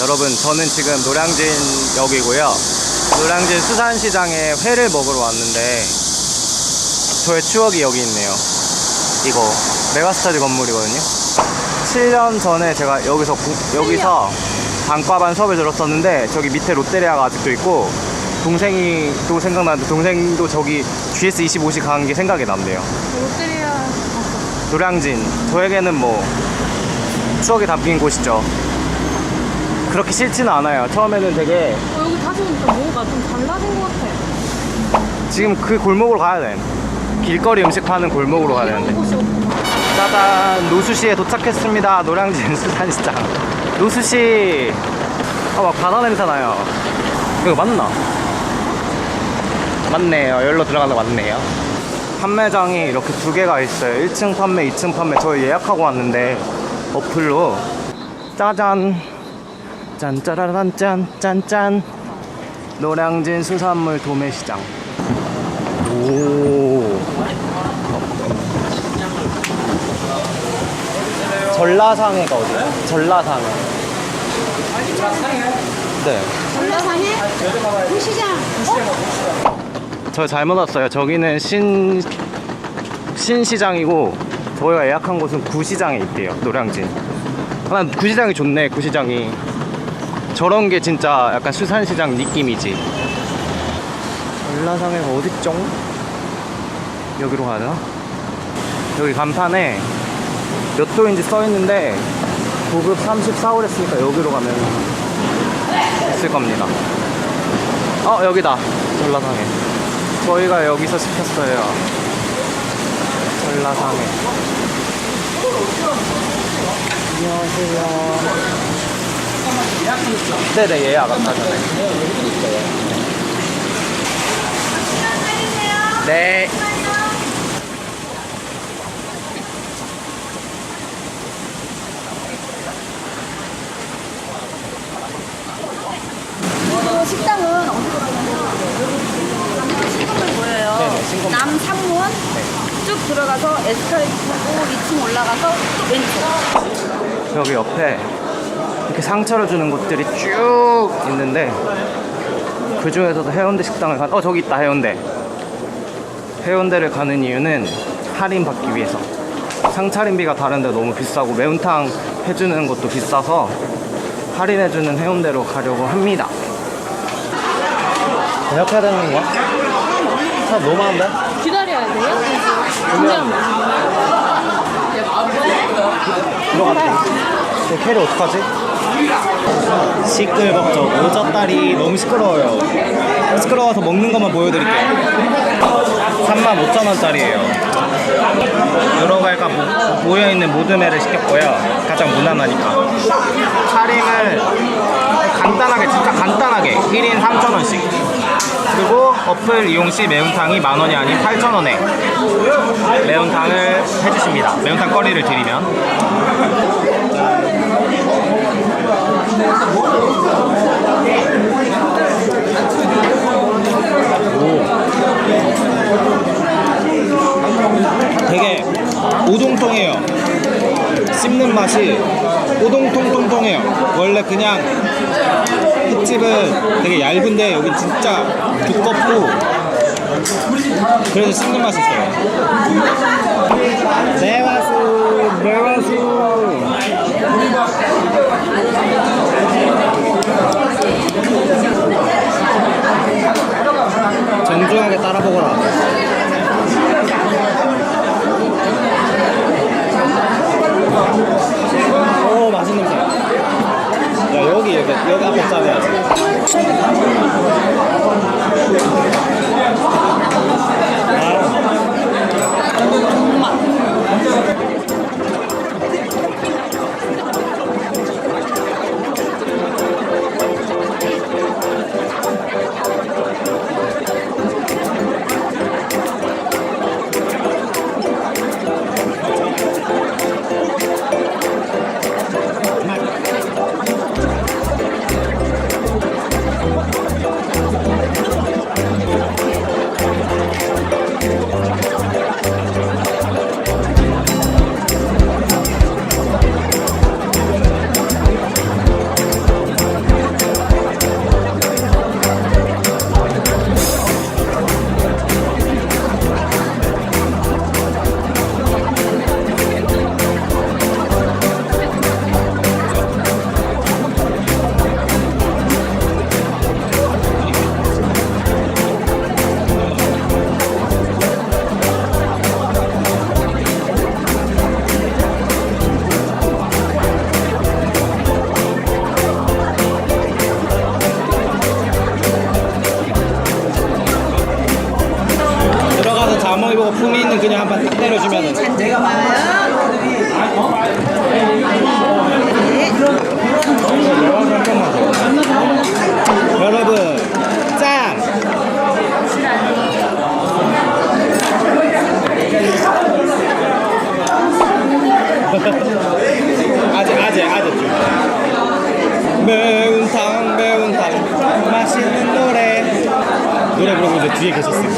여러분 저는 지금 노량진역이고요. 노량진 수산시장에 회를 먹으러 왔는데 저의 추억이 여기 있네요. 이거 메가스타즈 건물이거든요. 7년 전에 제가 여기서 구- 여기서 단과반 수업을 들었었는데 저기 밑에 롯데리아가 아직도 있고 동생이 또 생각나는데 동생도 저기 GS25시 간 게 생각이 난대요. 롯데리아. 노량진. 저에게는 뭐 추억이 담긴 곳이죠 그렇게 싫지는 않아요. 처음에는 되게 어, 여기 다시 오니까 뭔가 좀 달라진 것 같아. 지금 그 골목으로 가야 돼. 길거리 음식 파는 골목으로 가야 이런 되는데. 곳이 없구나. 짜잔. 노수시에 도착했습니다. 노량진 수산시장. 노수시. 아막 바다 냄새 나요. 이거 맞나? 맞네요. 여기로 들어가는 거 맞네요. 판매장이 이렇게 두 개가 있어요. 1층 판매 2층 판매. 저희 예약하고 왔는데 어플로. 짜잔 짠짜라란 짠 짠짠 노량진 수산물 도매시장 오 전라상해가 어디야? 전라상해. 네. 전라상해? 구시장. 저 잘못 왔어요. 저기는 신 신시장이고 저희가 예약한 곳은 구시장에 있대요. 노량진. 아, 난 구시장이 좋네. 구시장이. 저런 게 진짜 약간 수산시장 느낌이지. 전라상해가 어딨죠? 여기로 가야 되나? 여기 간판에 몇 도인지 써 있는데 고급 34호 했으니까 여기로 가면 있을 겁니다. 어 여기다 전라상해. 저희가 여기서 시켰어요. 전라상해. 안녕하세요. 네네 예약 아까 전에. 네. 그 식당은 어디로 가냐면 남부 신건물 보여요. 네네, 신건물. 남 3문 쭉 들어가서 에스컬레이터 타고 2층 올라가서 또 왼쪽. 여기 옆에 이렇게 상처를 주는 곳들이 쭉 있는데 그 중에서도 해운대 식당을 간, 어 저기 있다 해운대. 해운대를 가는 이유는 할인 받기 위해서. 상차림비가 다른데 너무 비싸고 매운탕 해주는 것도 비싸서 할인해주는 해운대로 가려고 합니다. 예약해야 되는 건가? 차 너무 많은데? 기다려야 돼요? 그냥. 제 캐리 어떡하지? 시끌벅적 오젓다리 너무 시끄러워요. 시끄러워서 먹는 것만 보여드릴게요. 35,000원짜리예요. 여러 모- 모여있는 모듬회를 시켰고요. 가장 무난하니까. 차림을 간단하게, 진짜 간단하게 1인 3,000원씩. 그리고 어플 이용 시 매운탕이 만 원이 아닌 8,000원에 매운탕을 해주십니다. 매운탕 거리를 드리면. 되게 오동통해요. 씹는 맛이 오동통통통해요. 원래 그냥 흑집은 되게 얇은데 여기 진짜 두껍고 그래서 씹는 맛이 있어요. 매화수, 매화수. 정중하게 따라보거라. 오 맛있는 냄새. 야 여기 여기 여기 앞에 짜내야지. 아. 그냥 한번 딱 내려주면 잔재가 많아요. 여러분 짠! 아재 아재 아재 노래 부르고 이제 뒤에 계셨어요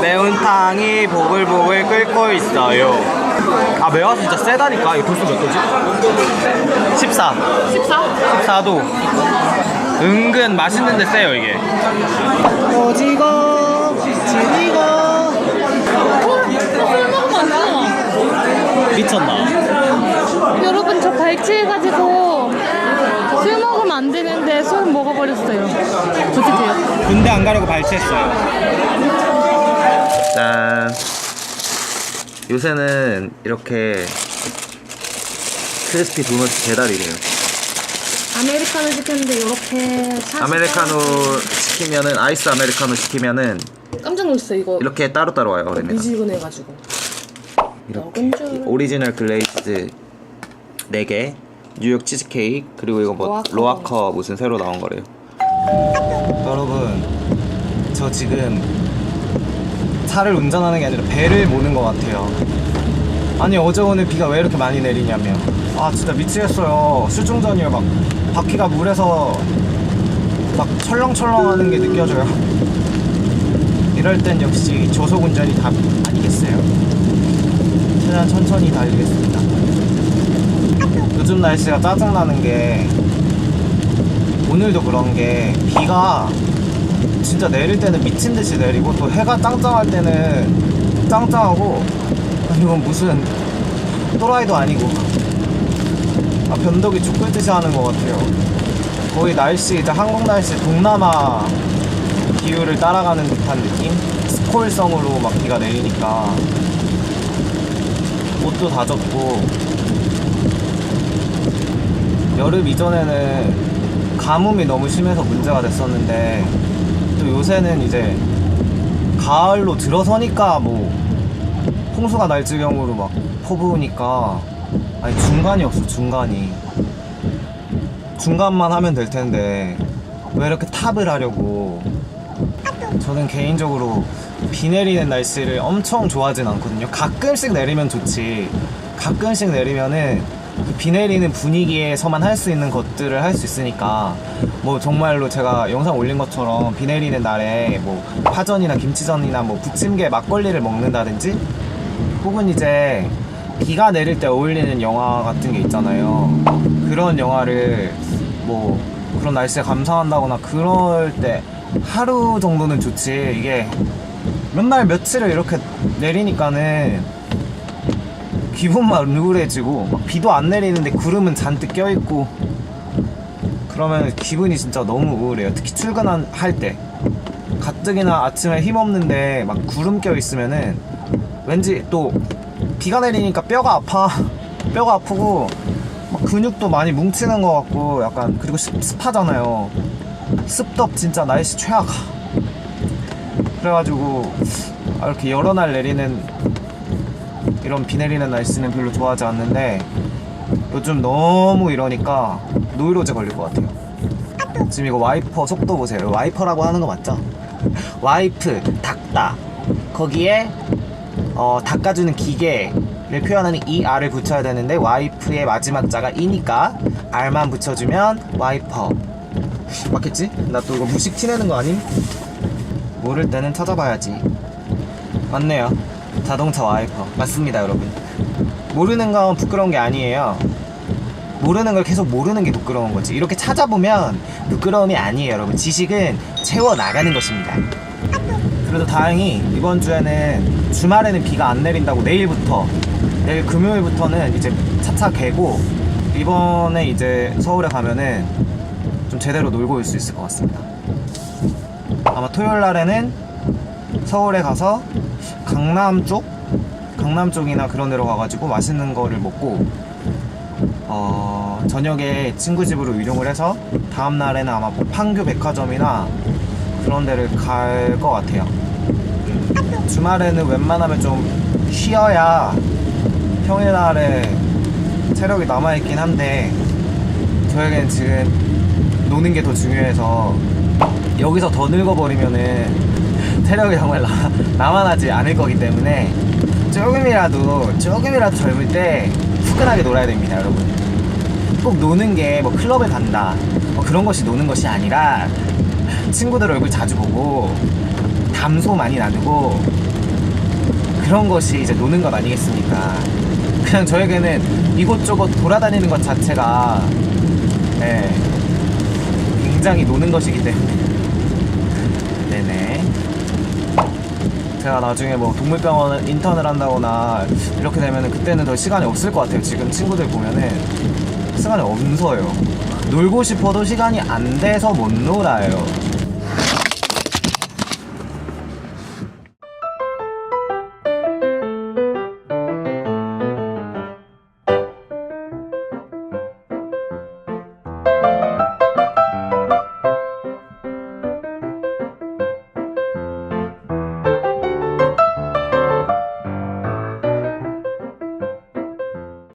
매운탕이 보글보글 끓고 있어요. 아 매화 진짜 세다니까. 이거 도수 몇 도지? 14 14? 14도. 은근 맛있는데 세요 이게. 오지고 지니고 술 먹으면 안 미쳤나? 되나? 여러분 저 발치해가지고 술 먹으면 안 되는데 술 먹어버렸어요. 어떻게 돼요? 군대 안 가려고 발치했어요. 짠. 요새는 이렇게 크리스피 도넛 배달이래요. 아메리카노 시켰는데 이렇게 사 아메리카노 시키면은 아이스 아메리카노 시키면은 깜짝 놀랐어요 이거 이렇게 따로 따로 와요. 그러면 미지근해가지고 줄 오리지널 글레이즈 4개, 뉴욕 치즈케이크 그리고 이거 뭐 로아커. 로아커 무슨 새로 나온 거래요. 여러분, 저 지금 차를 운전하는 게 아니라 배를 모는 것 같아요. 아니 어제 오늘 비가 왜 이렇게 많이 내리냐며. 아 진짜 미치겠어요. 수중전이에요. 막 바퀴가 물에서 막 철렁철렁 하는 게 느껴져요. 이럴 땐 역시 조속 운전이 답 아니겠어요? 최대한 천천히 달리겠습니다. 요즘 날씨가 짜증나는 게 오늘도 그런 게 비가 진짜 내릴 때는 미친 듯이 내리고 또 해가 짱짱할 때는 짱짱하고 아, 이건 무슨 또라이도 아니고 아 변덕이 죽을 듯이 하는 것 같아요. 거의 날씨 이제 한국 날씨 동남아 기후를 따라가는 듯한 느낌? 스콜성으로 막 비가 내리니까 옷도 다 젖고 여름 이전에는 가뭄이 너무 심해서 문제가 됐었는데 또 요새는 이제 가을로 들어서니까 뭐 홍수가 날 지경으로 막 퍼부으니까 아니 중간이 없어 중간이 중간만 하면 될 텐데 왜 이렇게 탑을 하려고 저는 개인적으로 비 내리는 날씨를 엄청 좋아하진 않거든요. 가끔씩 내리면 좋지. 가끔씩 내리면은 그 비 내리는 분위기에서만 할 수 있는 것들을 할 수 있으니까 뭐 정말로 제가 영상 올린 것처럼 비 내리는 날에 뭐 파전이나 김치전이나 뭐 부침개 막걸리를 먹는다든지 혹은 이제 비가 내릴 때 어울리는 영화 같은 게 있잖아요. 그런 영화를 뭐 그런 날씨에 감상한다거나 그럴 때 하루 정도는 좋지. 이게 몇 날 며칠을 이렇게 내리니까는 기분만 우울해지고 막 비도 안 내리는데 구름은 잔뜩 껴있고 그러면 기분이 진짜 너무 우울해요. 특히 출근할 때. 가뜩이나 아침에 힘없는데 막 구름 껴 있으면은 왠지 또 비가 내리니까 뼈가 아파. 뼈가 아프고 막 근육도 많이 뭉치는 것 같고 약간 그리고 습, 습하잖아요. 습덥 진짜 날씨 최악 그래가지고 아, 이렇게 여러 날 내리는 이런 비 내리는 날씨는 별로 좋아하지 않는데 요즘 너무 이러니까 노이로제 걸릴 것 같아요 지금 이거 와이퍼 속도 보세요 와이퍼라고 하는 거 맞죠? 와이프 닦다 거기에 어, 닦아주는 기계를 표현하는 이 R을 붙여야 되는데 와이프의 마지막 자가 이니까 R만 붙여주면 와이퍼 맞겠지? 나 또 이거 무식 티내는 거 아님? 모를 때는 찾아봐야지 맞네요 자동차 와이퍼. 맞습니다 여러분. 모르는 건 부끄러운 게 아니에요. 모르는 걸 계속 모르는 게 부끄러운 거지. 이렇게 찾아보면 부끄러움이 아니에요 여러분. 지식은 채워나가는 것입니다. 그래도 다행히 이번 주에는 주말에는 비가 안 내린다고 내일부터 내일 금요일부터는 이제 차차 개고 이번에 이제 서울에 가면은 좀 제대로 놀고 올 수 있을 것 같습니다. 아마 토요일 날에는 서울에 가서 강남 쪽 강남 쪽이나 그런 데로 가가지고 맛있는 거를 먹고 어, 저녁에 친구 집으로 이동을 해서 다음 날에는 아마 뭐 판교 백화점이나 그런 데를 갈 것 같아요. 주말에는 웬만하면 좀 쉬어야 평일날에 체력이 남아있긴 한데 저에겐 지금 노는 게 더 중요해서 여기서 더 늙어버리면은 체력이 정말 나, 남아나지 않을 거기 때문에 조금이라도 조금이라도 젊을 때 후끈하게 놀아야 됩니다 여러분. 꼭 노는 게 뭐 클럽을 간다 뭐 그런 것이 노는 것이 아니라 친구들 얼굴 자주 보고 담소 많이 나누고 그런 것이 이제 노는 것 아니겠습니까? 그냥 저에게는 이곳저곳 돌아다니는 것 자체가 네, 굉장히 노는 것이기 때문에. 네네 제가 나중에 뭐 동물병원 인턴을 한다거나 이렇게 되면은 그때는 더 시간이 없을 것 같아요. 지금 친구들 보면은 시간이 없어요. 놀고 싶어도 시간이 안 돼서 못 놀아요